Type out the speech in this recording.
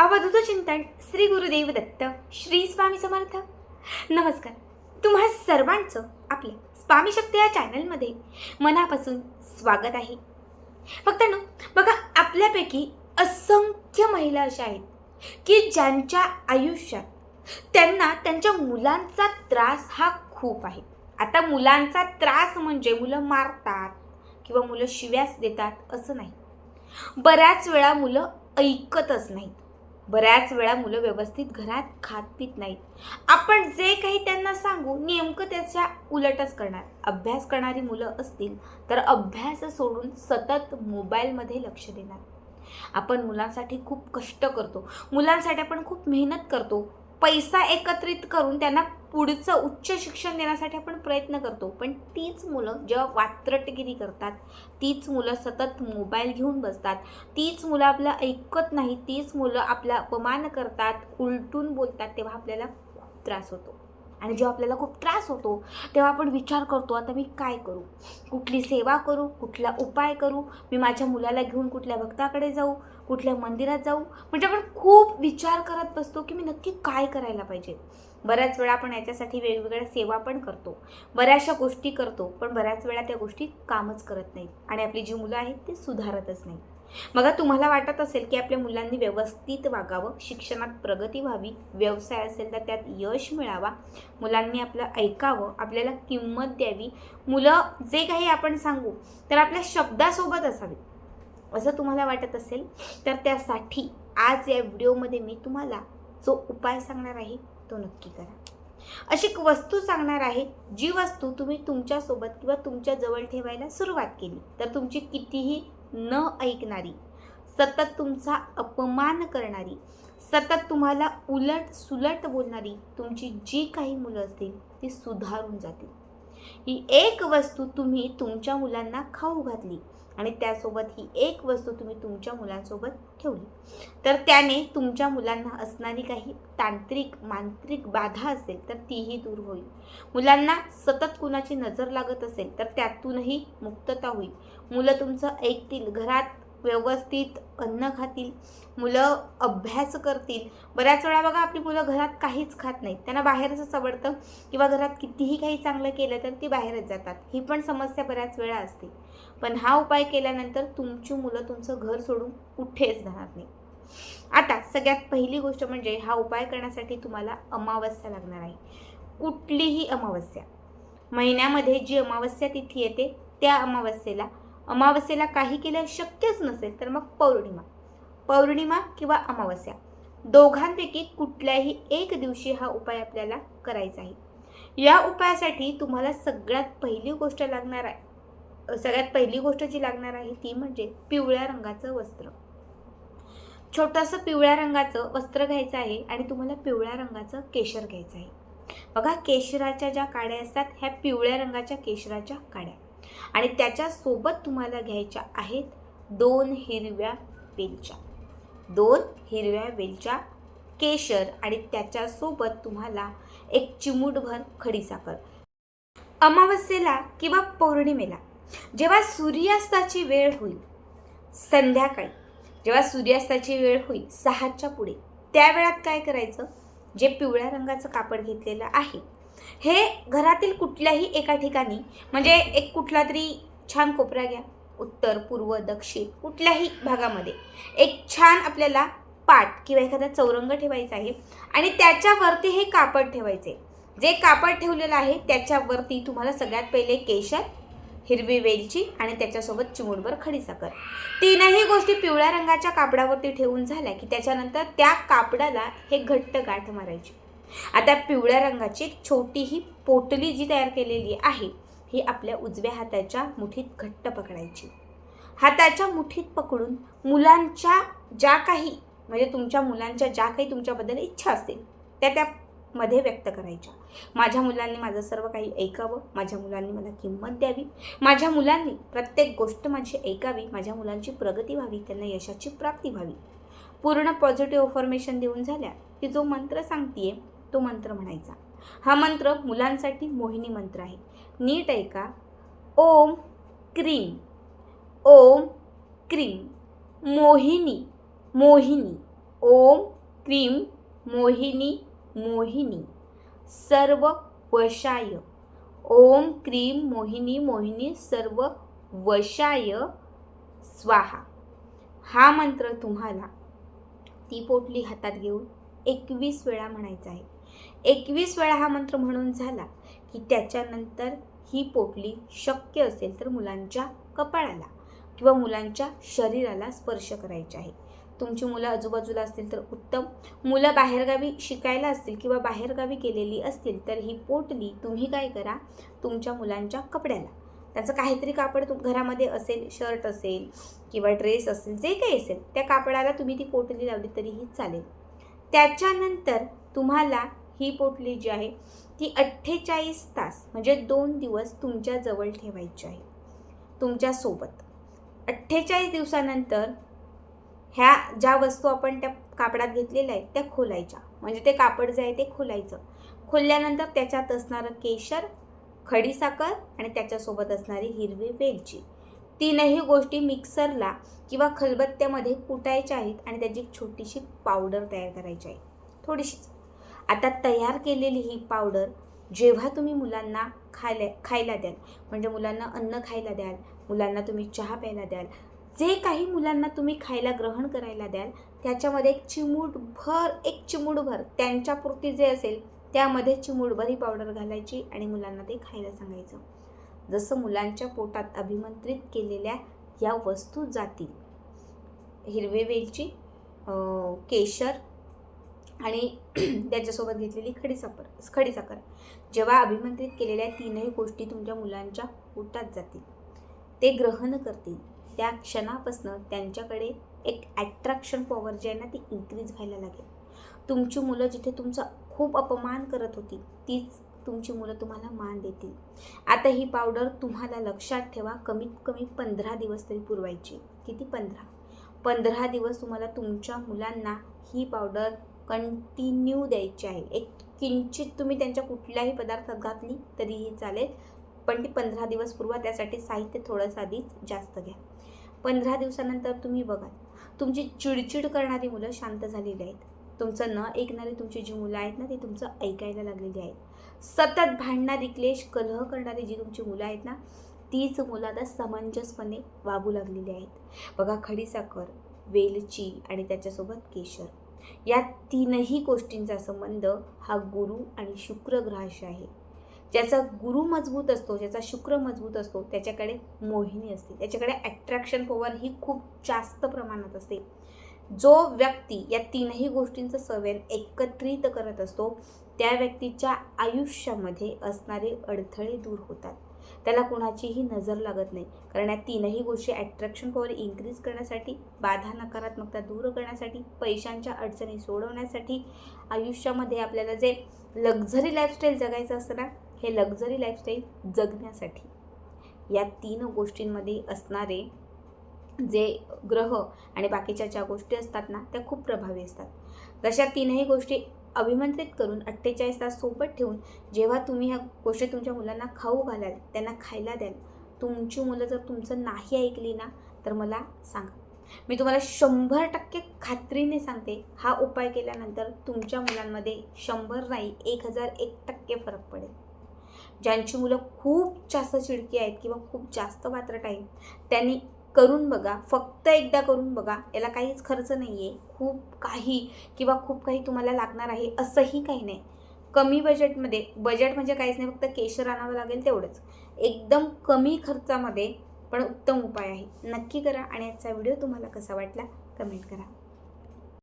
अवधूत चिंतन श्री गुरुदेव दत्त श्री स्वामी समर्थ. नमस्कार. तुम्हा सर्वांचं आपल्या स्वामी शक्ती या चॅनलमध्ये मनापासून स्वागत आहे. फक्त ना बघा आपल्यापैकी असंख्य महिला अशा आहेत की ज्यांच्या आयुष्यात त्यांना त्यांच्या मुलांचा त्रास हा खूप आहे. आता मुलांचा त्रास म्हणजे मुलं मारतात किंवा मुलं शिव्यास देतात असं नाही. बऱ्याच वेळा मुलं ऐकतच नाहीत. बऱ्याच वेळा मुलं व्यवस्थित घरात खात पित नाहीत. आपण जे काही त्यांना सांगू नेमकं त्याच्या उलटच करणार. अभ्यास करणारी मुलं असतील तर अभ्यास सोडून सतत मोबाईलमध्ये लक्ष देणार. आपण मुलांसाठी खूप कष्ट करतो. मुलांसाठी आपण खूप मेहनत करतो. पैसा एकत्रित करून त्यांना पुढचं उच्च शिक्षण देण्यासाठी आपण प्रयत्न करतो. पण तीच मुलं जेव्हा वात्रटगिरी करतात तीच मुलं सतत मोबाईल घेऊन बसतात तीच मुलं आपलं ऐकत नाही तीच मुलं आपला अपमान करतात उलटून बोलतात तेव्हा आपल्याला खूप त्रास होतो. आणि जेव्हा आपल्याला खूप त्रास होतो तेव्हा आपण विचार करतो आता मी काय करू? कुठली सेवा करू? कुठला उपाय करू? मी माझ्या मुलाला घेऊन कुठल्या भक्ताकडे जाऊ? कुठल्या मंदिरात जाऊ? म्हणजे आपण खूप विचार करत बसतो की मी नक्की काय करायला पाहिजे. बऱ्याच वेळा आपण याच्यासाठी वेगवेगळ्या सेवा पण करतो. बऱ्याचशा गोष्टी करतो पण बऱ्याच वेळा त्या गोष्टी कामच करत नाहीत. आणि आपली जी मुलं आहेत ती सुधारतच नाही बघा तुम्हाला वाटत असेल की आपल्या मुलांनी व्यवस्थित वागावं शिक्षणात प्रगती व्हावी व्यवसाय असेल तर त्यात यश मिळावा मुलांनी आपलं ऐकावं आपल्याला किंमत द्यावी. मुलं जे काही आपण सांगू तर आपल्या शब्दासोबत असावीत. असं तुम्हाला वाटत असेल तर त्यासाठी आज या व्हिडिओमध्ये मी तुम्हाला जो उपाय सांगणार आहे तो नक्की करा. अशी एक वस्तू सांगणार आहे जी वस्तू तुम्ही तुमच्यासोबत किंवा तुमच्या जवळ ठेवायला सुरुवात केली तर तुमची कितीही न ऐकणारी सतत तुमचा अपमान करणारी सतत तुम्हाला उलट सुलट बोलणारी तुमची जी काही मुलं असतील ती सुधारून जातील. ही एक वस्तू तुम्ही तुमच्या मुलांना खाऊ घातली आणि त्यासोबत ही एक वस्तू तुम्ही तुमच्या मुलांसोबत ठेवली. तर त्याने तुमच्या मुलांना असणारी काही तांत्रिक मांत्रिक बाधा असेल तर तीही दूर होईल. मुलांना सतत कुणाची नजर लागत असेल तर त्यातूनही मुक्तता होईल. मुलं तुमचं ऐकतील. घरात व्यवस्थित अन्न खातील मुलं अभ्यास करतील. बऱ्याच वेळा बघा आपली मुलं घरात काहीच खात नाहीत. त्यांना बाहेरच आवडतं किंवा घरात कितीही काही चांगलं केलं तर ती बाहेरच जातात. ही पण समस्या बऱ्याच वेळा असते. पण हा उपाय केल्यानंतर तुमची मुलं तुमचं घर सोडून कुठेच जाणार नाही आता सगळ्यात पहिली गोष्ट म्हणजे हा उपाय करण्यासाठी तुम्हाला अमावस्या लागणार आहे. कुठलीही अमावस्या. महिन्यामध्ये जी अमावस्या तिथी येते त्या अमावस्येला अमावस्येला काही केलं शक्यच नसेल तर मग पौर्णिमा. पौर्णिमा किंवा अमावस्या. दोघांपैकी कुठल्याही एक दिवशी हा उपाय आपल्याला करायचा आहे. या उपायासाठी तुम्हाला सगळ्यात पहिली गोष्ट लागणार आहे सगळ्यात पहिली गोष्ट जी लागणार आहे ती म्हणजे पिवळ्या रंगाचं वस्त्र. छोटंसं पिवळ्या रंगाचं वस्त्र घ्यायचं आहे आणि तुम्हाला पिवळ्या रंगाचं केशर घ्यायचं आहे. बघा केशराच्या ज्या काड्या असतात ह्या पिवळ्या रंगाच्या केशराच्या काड्या. आणि त्याच्यासोबत तुम्हाला घ्यायच्या आहेत दोन हिरव्या वेलच्या. दोन हिरव्या वेलच्या केशर आणि त्याच्यासोबत तुम्हाला एक चिमूटभर खडीसाखर. अमावस्येला किंवा पौर्णिमेला जेव्हा सूर्यास्ताची वेळ होईल संध्याकाळी जेव्हा सूर्यास्ताची वेळ होईल सहाच्या पुढे त्या वेळात काय करायचं? जे पिवळ्या रंगाचं कापड घेतलेलं आहे हे घरातील कुठल्याही एका ठिकाणी म्हणजे एक कुठला तरी छान कोपरा घ्या. उत्तर पूर्व दक्षिण कुठल्याही भागामध्ये. एक छान आपल्याला पाट किंवा एखादा चौरंग ठेवायचा आहे आणि त्याच्यावरती हे कापड ठेवायचे. जे कापड ठेवलेलं आहे त्याच्यावरती तुम्हाला सगळ्यात पहिले केशर हिरवी वेलची आणि त्याच्यासोबत चिमूटभर खडीसाखर. तीनही गोष्टी पिवळ्या रंगाच्या कापडावरती ठेवून झाल्या की त्याच्यानंतर त्या कापडाला हे घट्ट गाठ मारायची. आता पिवळ्या रंगाची एक छोटी ही पोटली जी तयार केलेली आहे ही आपल्या उजव्या हाताच्या मुठीत घट्ट पकडायची. हाताच्या मुठीत पकडून मुलांच्या ज्या काही म्हणजे तुमच्या मुलांच्या ज्या काही तुमच्याबद्दल इच्छा असतील त्या त्यामध्ये व्यक्त करायच्या. माझ्या मुलांनी माझं सर्व काही ऐकावं माझ्या मुलांनी मला किंमत द्यावी माझ्या मुलांनी प्रत्येक गोष्ट माझी ऐकावी माझ्या मुलांची प्रगती व्हावी त्यांना यशाची प्राप्ती व्हावी. पूर्ण पॉझिटिव्ह इन्फॉर्मेशन देऊन झाल्या की जो मंत्र सांगतेय तो मंत्र म्हणायचा. हा मंत्र मुलांसाठी मोहिनी मंत्र आहे. नीट ऐका. ओम क्रीम. ओम क्रीम. मोहिनी मोहिनी. ओम क्रीम मोहिनी मोहिनी. सर्व वशाय. ओम क्रीम मोहिनी मोहिनी. सर्व वशाय. स्वाहा. हा मंत्र तुम्हाला ती पोटली हातात घेऊन एकवीस वेळा म्हणायचा आहे. एकवीस वेळा हा मंत्र म्हणून झाला की त्याच्यानंतर ही पोटली शक्य असेल तर मुलांच्या कपाळाला किंवा मुलांच्या शरीराला स्पर्श करायचे आहे. तुमची मुलं आजूबाजूला असतील तर उत्तम. मुलं बाहेरगावी शिकायला असतील किंवा बाहेरगावी गेलेली असतील तर ही पोटली तुम्ही काय करा? तुमच्या मुलांच्या कपड्याला. त्याचं काहीतरी कापड तुम घरामध्ये असेल शर्ट असेल किंवा ड्रेस असेल जे काही असेल त्या कापडाला तुम्ही ती पोटली लावली तरीही चालेल. त्याच्यानंतर तुम्हाला ही पोटली जी आहे ती अठ्ठेचाळीस तास म्हणजे दोन दिवस तुमच्याजवळ ठेवायची आहे. तुमच्यासोबत अठ्ठेचाळीस दिवसानंतर ह्या ज्या वस्तू आपण त्या कापडात घेतलेल्या आहेत त्या खोलायच्या. म्हणजे ते कापड जे आहे ते खोलायचं. खोलल्यानंतर त्याच्यात असणारं केशर खडीसाखर आणि त्याच्यासोबत असणारी हिरवी वेलची. तीनही गोष्टी मिक्सरला किंवा खलबत्त्यामध्ये कुटायच्या आहेत आणि त्याची एक छोटीशी पावडर तयार करायची आहे. थोडीशीच. आता तयार केलेली ही पावडर जेव्हा तुम्ही मुलांना खायला खायला द्याल म्हणजे मुलांना अन्न खायला द्याल मुलांना तुम्ही चहा प्यायला द्याल जे काही मुलांना तुम्ही खायला ग्रहण करायला द्याल त्याच्यामध्ये एक चिमूटभर एक चिमूटभर त्यांच्यापुरती जे असेल त्यामध्ये चिमूटभर ही पावडर घालायची आणि मुलांना ते खायला सांगायचं. जसं मुलांच्या पोटात अभिमंत्रित केलेल्या या वस्तू जातील. हिरवे वेलची केशर आणि त्याच्यासोबत घेतलेली खडीसाखर खडीसाखर जेव्हा अभिमंत्रित केलेल्या तीनही गोष्टी तुमच्या मुलांच्या पोटात जातील. ते ग्रहण करतील. त्या क्षणापासून त्यांच्याकडे एक ॲट्रॅक्शन पॉवर जी आहे ना ती इन्क्रीज व्हायला लागेल. तुमची मुलं जिथे तुमचा खूप अपमान करत होती तीच तुमची मुलं तुम्हाला मान देतील. आता ही पावडर तुम्हाला लक्षात ठेवा कमीत कमी पंधरा दिवस तरी पुरवायची. किती पंधरा? पंधरा दिवस तुम्हाला तुमच्या मुलांना ही पावडर कंटिन्यू द्यायची आहे. एक किंचित तुम्ही त्यांच्या कुठल्याही पदार्थात घातली तरीही चालेल पण ती पंधरा दिवस पूर्व त्यासाठी साहित्य थोडंसं आधीच जास्त घ्या. पंधरा दिवसानंतर तुम्ही बघा तुमची चिडचिड करणारी मुलं शांत झालेली आहेत. तुमचं न ऐकणारी तुमची जी मुलं आहेत ना ती तुमचं ऐकायला लागलेली आहेत. सतत भांडणारी क्लेश कलह करणारी जी तुमची मुलं आहेत ना तीच मुलं आता समंजसपणे वागू लागलेली आहेत. बघा खडीसाखर वेलची आणि त्याच्यासोबत केशर. या तीनही गोष्टींचा संबंध हा गुरु आणि शुक्र ग्रहाशी आहे. ज्याचा गुरु मजबूत असतो ज्याचा शुक्र मजबूत असतो त्याच्याकडे मोहिनी असते. त्याच्याकडे ॲट्रॅक्शन पॉवर ही खूप जास्त प्रमाणात असते. जो व्यक्ती या तीनही गोष्टींचं सवयन एकत्रित करत असतो त्या व्यक्तीच्या आयुष्यामध्ये असणारे अडथळे दूर होतात. त्याला कुणाचीही नजर लागत नाही. कारण या तीनही गोष्टी ॲट्रॅक्शन पॉवर इन्क्रीज करण्यासाठी बाधा नकारात्मकता दूर करण्यासाठी पैशांच्या अडचणी सोडवण्यासाठी आयुष्यामध्ये आपल्याला जे लक्झरी लाईफस्टाईल जगायचं असतं ना हे लक्झरी लाईफस्टाईल जगण्यासाठी. या तीन गोष्टींमध्ये असणारे जे ग्रह आणि बाकीच्या ज्या गोष्टी असतात ना त्या खूप प्रभावी असतात. जशा तीनही गोष्टी अभिमंत्रित करून अठ्ठेचाळीस तास सोबत ठेवून जेव्हा तुम्ही ह्या गोष्टी तुमच्या मुलांना खाऊ घालाल त्यांना खायला द्याल तुमची मुलं जर तुमचं नाही ऐकली ना तर मला सांगा. मी तुम्हाला शंभर टक्के खात्रीने सांगते हा उपाय केल्यानंतर तुमच्या मुलांमध्ये शंभर नाही एक हजार एक टक्के फरक पडेल. ज्यांची मुलं खूप जास्त चिडकी आहेत किंवा खूप जास्त वात्रट आहेत त्यांनी करून बघा फक्त एकदा करून बघा याला काहीच खर्च नाही आहे खूप काही किंवा खूप काही तुम्हाला लागणार आहे असंही काही नाही. कमी बजेटमध्ये बजेट म्हणजे काहीच नाही फक्त केशर आणावं लागेल तेवढंच. एकदम कमी खर्चामध्ये पण उत्तम उपाय आहे. नक्की करा आणि आजचा व्हिडिओ तुम्हाला कसा वाटला कमेंट करा.